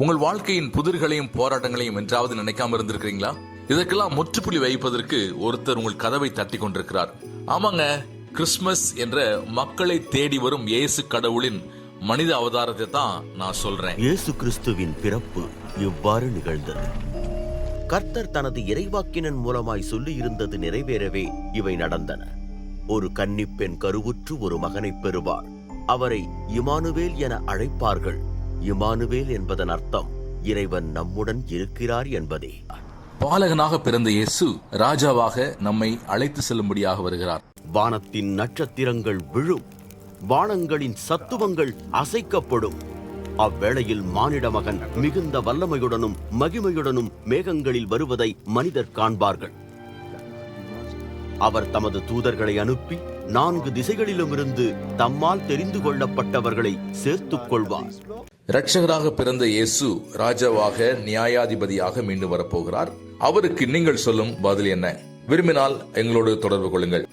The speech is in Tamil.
உங்கள் வாழ்க்கையின் புதிர்களையும் போராட்டங்களையும் என்றாவது நினைக்காம இருந்திருக்கிறீங்களா? இதற்கெல்லாம் முற்றுப்புள்ளி வைப்பதற்கு ஒருத்தர் உங்கள் கதவை தட்டி கொண்டிருக்கிறார். ஆமாங்க கிறிஸ்மஸ் என்ற மக்களை தேடி வரும் இயேசு கடவுளின் மனித அவதாரத்தை தான் நான் சொல்றேன். இயேசு கிறிஸ்துவின் பிறப்பு இவ்வாறு நிகழ்ந்தது. கர்த்தர் தனது இறைவாக்கினன் மூலமாய் சொல்லி இருந்தது நிறைவேறவே இவை நடந்தன. ஒரு கன்னிப்பெண் கருவுற்று ஒரு மகனைப் பெறுவார் அவரை இமானுவேல் என அழைப்பார்கள். இமானுவேல் என்பதன் அர்த்தம் இறைவன் நம்முடன் இருக்கிறார் என்பதே. பாலகனாக பிறந்த இயேசு ராஜாவாக நம்மை அழைத்து செல்லும்படியாக வருகிறார். வானத்தின் நட்சத்திரங்கள் விழும் வானங்களின் சத்துவங்கள் அசைக்கப்படும். அவ்வேளையில் மானிட மகன் மிகுந்த வல்லமையுடனும் மகிமையுடனும் மேகங்களில் வருவதை மனிதர் காண்பார்கள். அவர் தமது தூதர்களை அனுப்பி நான்கு திசைகளிலுமிருந்து தம்மால் தெரிந்து கொள்ளப்பட்டவர்களை சேர்த்துக் கொள்வார். இரட்சகராக பிறந்த இயேசு ராஜாவாக நியாயாதிபதியாக மீண்டு வரப்போகிறார். அவருக்கு நீங்கள் சொல்லும் பதில் என்ன? விரும்பினால் எங்களோடு தொடர்பு கொள்ளுங்கள்.